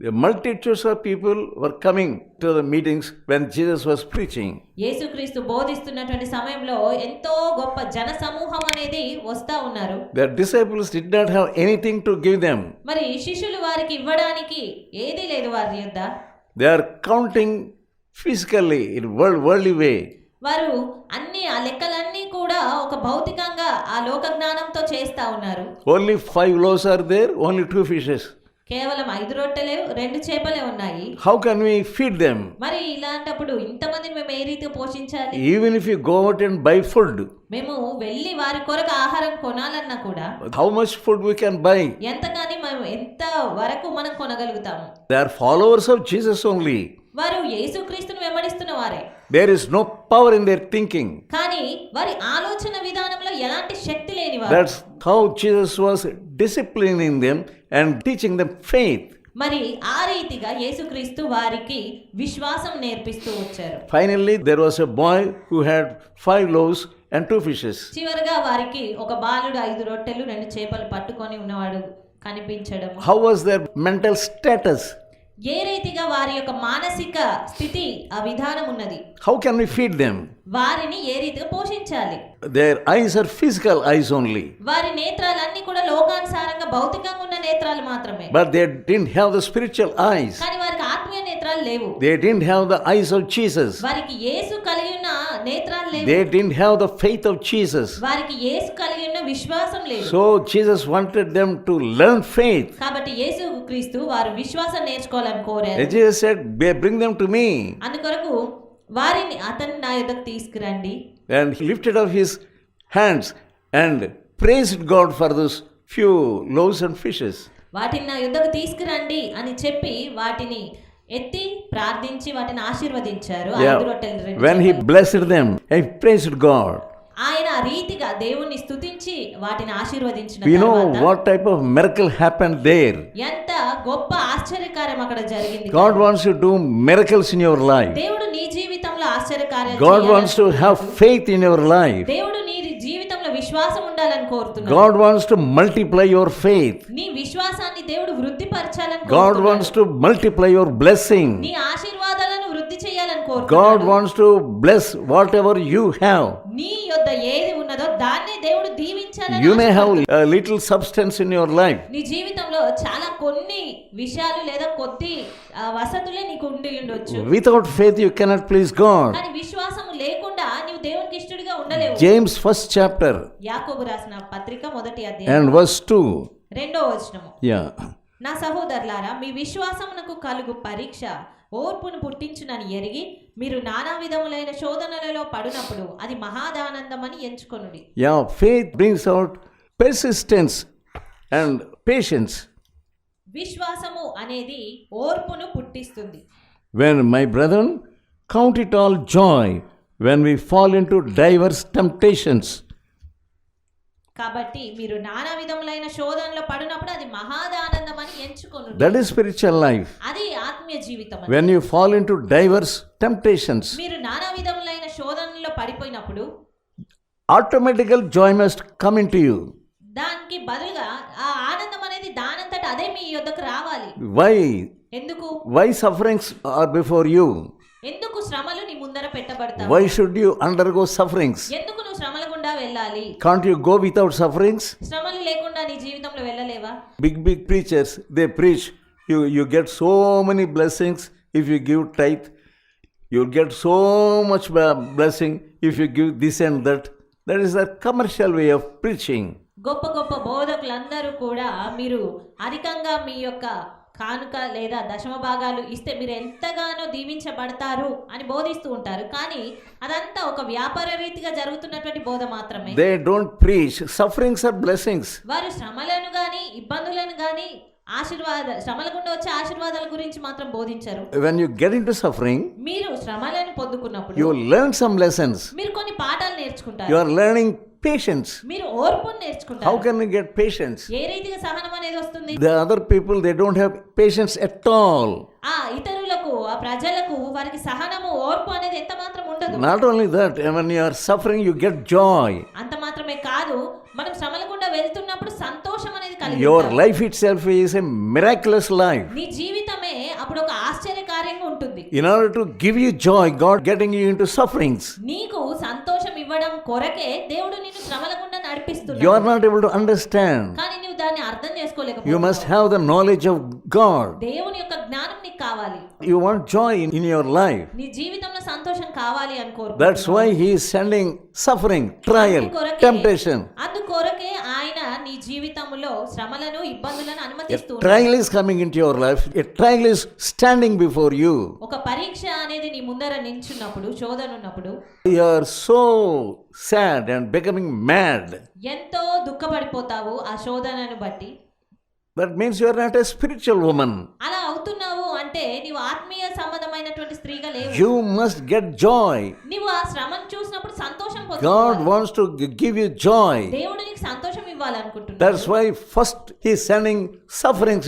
The multitudes of people were coming to the meetings when Jesus was preaching. యేసుక్రీస్తు బోధిస్తున్నటువంటి సమయంలో ఎంతో గొప్ప జన సమూహం అనేది వస్తా ఉన్నారు Their disciples did not have anything to give them. మరి శిష్యులు వారికి ఇవ్వడానికి ఏదీ లేదు వారి యొద్ద They are counting physically in world, worldly way. వారు అన్ని ఆ లెక్కలన్నీ కూడా ఒక భౌతికంగా ఆ లోక జ్ఞానంతో చేస్తా ఉన్నారు Only five loaves are there, only two fishes. కేవలం ఐదు రొట్టెలే రెండు చేపలే ఉన్నాయి How can we feed them? మరి ఇలాంటప్పుడు ఇంతమందిని మేము ఏ రీతిగా పోషించాలి Even if you go out and buy food, మేము వెళ్ళి వారి కొరకు ఆహారం కొనాలన్నా కూడా how much food we can buy? ఎంత కానీ మనం ఎంత వరకు మనం కొనగలుగుతాము They are followers of Jesus only. వారు యేసుక్రీస్తును వెంబడిస్తున్న వారే There is no power in their thinking. కానీ వారి ఆలోచన విధానంలో ఎలాంటి శక్తి లేని వారు That's how Jesus was disciplining them and teaching them faith. మరి ఆ రీతిగా యేసుక్రీస్తు వారికి విశ్వాసం నేర్పిస్తూ వచ్చారు Finally, there was a boy who had five loaves and two fishes. చివరగా వారికి ఒక బాలుడు ఐదు రొట్టెలు రెండు చేపలు పట్టుకొని ఉన్నవాడు కనిపించడం How was their mental status? ఏ రీతిగా వారి యొక్క మానసిక స్థితి ఆ విధానం ఉన్నది? How can we feed them వారిని ఏ రీతిగా పోషించాలి? Their eyes are physical eyes only వారి నేత్రాలన్నీ కూడా లోకానుసారంగా భౌతికంగా ఉన్న నేత్రాలు మాత్రమే. But they didn't have the spiritual eyes కానీ వారికి ఆత్మీయ నేత్రాలు లేవు. They didn't have the eyes of Jesus వారికి యేసు కలిగి ఉన్న ఆ They didn't have the faith of Jesus. వారికి యేసు కలిగి ఉన్న విశ్వాసం లేదు So Jesus wanted them to learn faith. కాబట్టి యేసు క్రీస్తు వారు విశ్వాసం నేర్చుకోవాలని కోరారు And Jesus said, Bring them to me. అందుకొరకు వారిని అతన్ని నా యొద్దకు తీసుకురండి And he lifted up his hands and praised God for those few loaves and fishes. వాటిని నా యుద్ధకు తీసుకురండి అని చెప్పి వాటిని ఎత్తి ప్రార్థించి వాటిని ఆశీర్వదించారు ఆ ఐదు రొట్టెలు రెండు When he blessed them, he praised God. ఆయన ఆ రీతిగా దేవుణ్ణి స్తుతించి వాటిని ఆశీర్వదించిన We know తర్వాత what type of miracle happened there. ఎంత గొప్ప ఆశ్చర్యకార్యం అక్కడ జరిగింది God wants to do miracles in your life. దేవుడు నీ జీవితంలో ఆశ్చర్యకార్యం God wants to have faith in your life. దేవుడు నీ జీవితంలో విశ్వాసం ఉండాలని కోరుతున్నాడు God wants to multiply your faith. నీ విశ్వాసాన్ని దేవుడు వృద్ధిపరచాలని God కోరుతున్నాడు wants to multiply your blessing. నీ ఆశీర్వాదాలను వృద్ధి చేయాలని God కోరుతున్నాడు wants to bless whatever you have. నీ యొద్ద ఏది ఉన్నదో దాన్నే దేవుడు దీవించాలని You may have ఆశపడుతున్నాడు. a little substance in your life. నీ జీవితంలో చాలా కొన్ని విషయాలు లేదా కొద్ది వసతులే నీకు ఉండి ఉండొచ్చు Without faith, you cannot please God. కానీ విశ్వాసం లేకుండా నీవు దేవునికి ఇష్టడిగా ఉండలేవు James, first chapter యాకోబు రాసిన పత్రిక మొదటి అధ్యాయం and verse 2. రెండో వచనము Yeah. నా సహోదరులారా మీ విశ్వాసమునకు కలుగు పరీక్ష ఓర్పును పుట్టించునని ఎరిగి మీరు నానా విధములైన శోధనలలో పడినప్పుడు అది మహాదానందమని ఎంచుకొనుడి Yeah, faith brings out persistence and patience. విశ్వాసము అనేది ఓర్పును పుట్టిస్తుంది When, my brethren, count it all joy when we fall into diverse temptations. కాబట్టి మీరు నానా విధములైన శోధనలో పడినప్పుడు అది మహాదానందం అని ఎంచుకొనుడి That is spiritual life. అది జీవితం అని. When you fall into diverse temptations, మీరు నానా విధములైన శోధనలో పడిపోయినప్పుడు automatically joy must come into you. దానికి బదులుగా ఆ ఆనందం అనేది దానంతట అదే మీ యొద్దకు రావాలి Why? ఎందుకు Why sufferings are before you? ఎందుకు శ్రమలు నీ ముందర పెట్టబడతావు Why should you undergo sufferings? ఎందుకు నువ్వు శ్రమల గుండా వెళ్ళాలి Can't you go without sufferings? శ్రమలు లేకుండా నీ జీవితంలో వెళ్ళలేవా Big, big preachers, they preach. You, you get so many blessings if you give tithe. You'll get so much ba- blessing if you give this and that. That is a commercial way of preaching. గొప్ప గొప్ప బోధకులందరూ కూడా మీరు అధికంగా మీ యొక్క కానుక లేదా దశమ భాగాలు ఇస్తే మీరు ఎంతగానో దీవించబడతారు అని బోధిస్తూ ఉంటారు కానీ అదంతా ఒక వ్యాపార రీతిగా జరుగుతున్నటువంటి బోధ మాత్రమే They don't preach. Sufferings are blessings. వారు శ్రమలను గాని ఇబ్బందులను గాని ఆశీర్వాద శ్రమల గుండా వచ్చే ఆశీర్వాదాల గురించి మాత్రం బోధించారు. When you get into suffering మీరు శ్రమలను పొందుకున్నప్పుడు యు లెర్న్ సమ్ లెసన్స్ మీరు కొన్ని పాఠాలు నేర్చుకుంటారు. యు ఆర్ లెర్నింగ్ పేషెన్స్ మీరు ఓర్పును నేర్చుకుంటారు. How can you get patience ఏ రీతిగా సహనం అనేది వస్తుంది? The other people they don't have patience at all ఆ ఇతరులకు ఆ ప్రజలకు వారికి సహనము ఓర్పు అనేది ఎంత మాత్రం ఉండదు. Not only that when you are suffering you get joy అంత మాత్రమే కాదు మనం శ్రమలకుండా వెళ్తున్నప్పుడు సంతోషం అనేది కలిగి Your ఉంటాం. life itself is a miraculous life. నీ జీవితమే జీవితమే అప్పుడు ఒక ఆశ్చర్యకార్యంగా ఉంటుంది In order to give you joy, God getting you into sufferings. నీకు సంతోషం ఇవ్వడం కొరకే దేవుడు నిన్ను శ్రమల గుండా You are నడిపిస్తున్నాడు not able to understand. కానీ నువ్వు దాన్ని అర్థం You చేసుకోలేకపోతున్నావు must have the knowledge of God. దేవుని యొక్క జ్ఞానం నీకు కావాలి You want joy in, in your life. నీ జీవితంలో సంతోషం కావాలి అని That's కోరుకుంటున్నావు why He is sending suffering, trial, అందుకొరకే- temptation. అందుకొరకే ఆయన నీ జీవితంలో శ్రమలను ఇబ్బందులను అనుమతిస్తూ trial is coming in your life trial is standing before you ఒక పరీక్ష అనేది నీ ముందర నించున్నప్పుడు శోధన ఉన్నప్పుడు you so sad and mad ఎంతో దుఃఖపడిపోతావు ఆ శోధనను బట్టి. That means you spiritual woman అలా అవుతున్నావు అంటే నీవు ఆత్మీయ సంబంధమైనటువంటి స్త్రీగా లేవు. యు మస్ట్ గెట్ జాయ్ నీవు ఆ శ్రమను చూసినప్పుడు సంతోషం పొందుతావు God wants to give నీకు సంతోషం ఇవ్వాలనుకుంటున్నాడు That's why first He is sending sufferings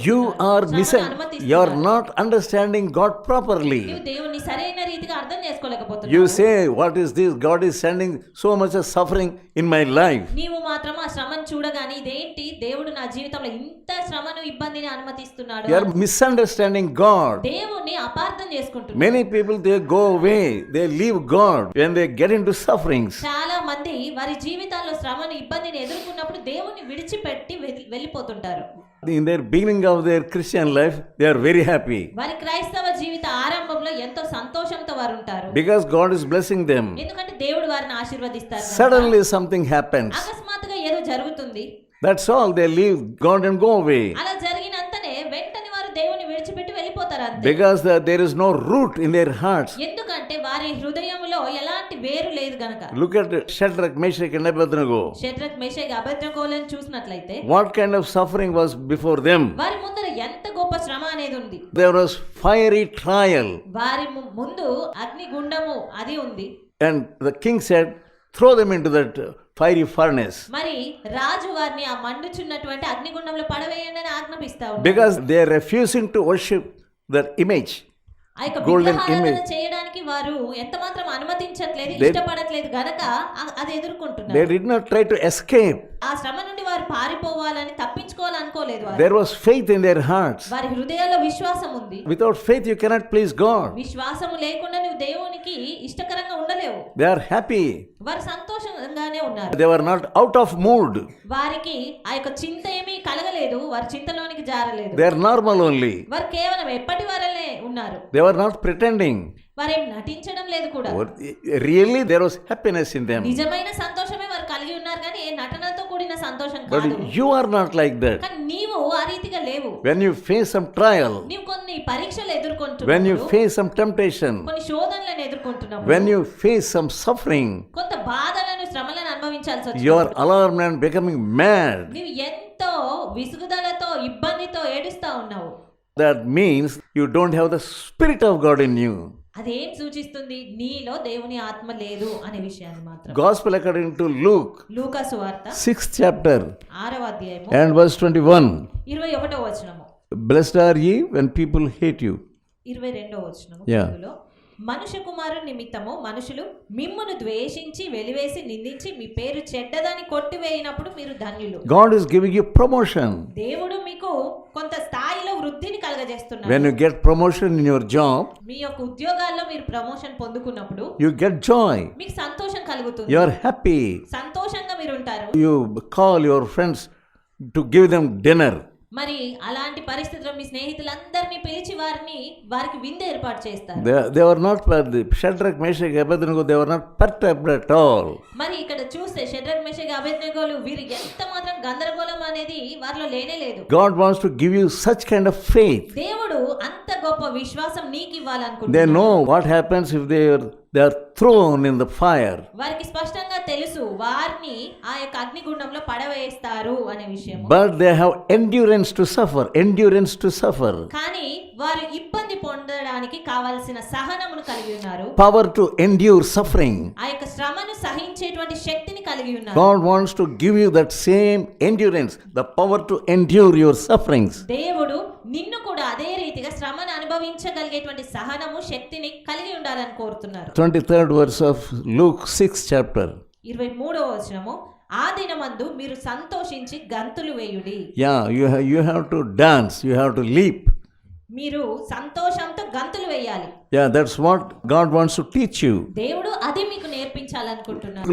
జీవితంలో You are శ్రమను missing. అనుమతిస్తున్నాడు. You are not understanding God properly. నీవు దేవుని సరైన రీతిగా అర్థం చేసుకోలేకపోతున్నావు You say, What is this? God is sending so much of suffering in my life. నీవు మాత్రం ఆ శ్రమను చూడగానే ఇదేంటి దేవుడు నా జీవితంలో ఇంత శ్రమను ఇబ్బందిని అనుమతిస్తున్నాడు You are misunderstanding God. దేవుణ్ణి అపార్థం చేసుకుంటున్నాడు Many people they go away, they leave God when they get into sufferings. చాలా మంది వారి జీవితాల్లో శ్రమను ఇబ్బందిని ఎదుర్కొన్నప్పుడు దేవుణ్ణి విడిచిపెట్టి వె- వెళ్ళిపోతుంటారు In their beginning of their Christian life, they are very happy వారి క్రైస్తవ జీవిత ఆరంభంలో ఎంతో సంతోషంతో వారు ఉంటారు because God is blessing them. ఎందుకంటే దేవుడు వారిని ఆశీర్వదిస్తారు కనుక. Suddenly something happens. అకస్మాత్తుగా ఏదో జరుగుతుంది That's all. They leave God and go away అలా జరిగినంతనే వెంటనే వారు దేవుని విడిచిపెట్టి వెళ్ళిపోతారు అంతే because the- there is no root in their hearts. ఎందుకంటే వారి హృదయంలో ఎలాంటి వేరు లేదు గనక Look at Shadrach, Meshach, and Abednego. Shadrach Meshach అభద్రకోలను చూసినట్లయితే What kind of suffering was before them? వారి ముందర ఎంత గొప్ప శ్రమ అనేది ఉంది There was fiery trial, వారి ముందు అగ్నిగుండము అది ఉంది the king said, "Throw them into that uh, fiery furnace." మరి రాజు వారిని ఆ మండుచున్నటువంటి అగ్నిగుండంలో పడవేయండి అని ఆజ్ఞాపిస్తా ఉన్నాడు Because they are refusing to worship that image. ఆ వారు ఎంత మాత్రం అనుమతించట్లేదు ఇష్టపడట్లేదు గనక అది ఎదుర్కొంటున్నారు did not try to escape. ఆ శ్రమ నుండి వారు పారిపోవాలని తప్పించుకోవాలనుకోలేదు వారు There was faith in their hearts. వారి హృదయాల్లో విశ్వాసం ఉంది Without faith, you cannot please God. విశ్వాసము లేకుండా నువ్వు దేవునికి ఇష్టకరంగా ఉండలేవు They are happy. వారు సంతోషంగానే ఉన్నారు They were not out of mood. వారికి ఆ యొక్క చింత ఏమీ కలగలేదు వారి చింతలోనికి జారలేదు They are normal only. వారు కేవలం ఎప్పటి వారలే ఉన్నారు They were not pretending. వారేం నటించడం లేదు కూడా Really, there was happiness in them. నిజమైన సంతోషమే వారు కలిగి ఉన్నారు కానీ ఏ నటనతో కూడిన సంతోషం But కాదు you are not like that. కానీ నీవు ఆ రీతిగా లేవు When you face some trial, నీవు కొన్ని పరీక్షలు when you ఎదుర్కొంటున్నావు face some temptation, కొన్ని శోధనలను ఎదుర్కొంటున్నావు when you face some suffering, కొంత బాధలను శ్రమలను అనుభవించాల్సి you వచ్చింది are alarmed and becoming mad. నీవు ఎంతో విసుగుదలతో ఇబ్బందితో ఏడుస్తా ఉన్నావు That means you don't have the Spirit of God in you. అదేం సూచిస్తుంది? నీలో దేవుని ఆత్మ లేదు అనే విషయాన్ని మాత్రం గాస్పల్ అకార్డింగ్ టు లూక్ లూకాస్ వార్త. సిక్స్ చాప్టర్ ఆరవ అధ్యాయం అండ్ వర్స్ ట్వంటీ వన్ ఇరవై ఒకటో వచనము. Blessed are ye when people hate you ఇరవై రెండో వచనము. మనుష్య కుమారు నిమిత్తము మనుషులు మిమ్మును ద్వేషించి వెలివేసి నిందించి మీ పేరు చెడ్డదని కొట్టివేయినప్పుడు మీరు ధన్యులు God is giving you promotion. దేవుడు మీకు కొంత స్థాయిలో వృద్ధిని కలగజేస్తున్నారు When you get promotion in your job, మీ యొక్క ఉద్యోగాల్లో మీరు ప్రమోషన్ పొందుకున్నప్పుడు you get joy. మీకు సంతోషం కలుగుతుంది You are happy. సంతోషంగా మీరు ఉంటారు You call your friends to give them dinner. మరి అలాంటి పరిస్థితిలో మీ స్నేహితులందరినీ పిలిచి వారిని వారికి విందు ఏర్పాటు చేస్తారు. They were not Shadrach Meshach అభ్యర్థనకు they were not perturbed all మరి ఇక్కడ చూస్తే షెడ్రక్ మేషక్ అభ్యర్థనకులు వీరి ఎంత మాత్రం గందరగోళం అనేది వారిలో లేనే లేదు. God wants to give such kind of faith దేవుడు గొప్ప విశ్వాసం నీకు ఇవ్వాలనుకుంటే they know what happens if they they are thrown in the fire వారికి స్పష్టంగా తెలుసు వారిని ఆ యొక్క అగ్నిగుండంలో పడవేస్తారు అనే విషయం but they have endurance to suffer endurance to suffer కానీ వారు ఇబ్బంది పొందడానికి కావాల్సిన సహనమును కలిగి ఉన్నారు. పవర్ టు ఎండ్యూర్ సఫరింగ్ ఆ యొక్క శ్రమను సహించేటువంటి శక్తి కలిగి ఉన్నారు God wants to give you that same endurance, the power to endure your sufferings. దేవుడు నిన్ను కూడా అదే రీతిగా శ్రమను అనుభవించగలిగేటువంటి సహనము శక్తిని కలిగి ఉండాలని కోరుతున్నారు 23rd verse of Luke 6 chapter. ఇరవై మూడవ వచనము ఆ దినమందు మీరు సంతోషించి గంతులు వేయుడి Yeah, you, ha- you have to dance, you have to leap. మీరు సంతోషంతో గంతులు వేయాలి Yeah, that's what God wants to teach you. దేవుడు అది మీకు నేర్పించాలనుకుంటున్నాను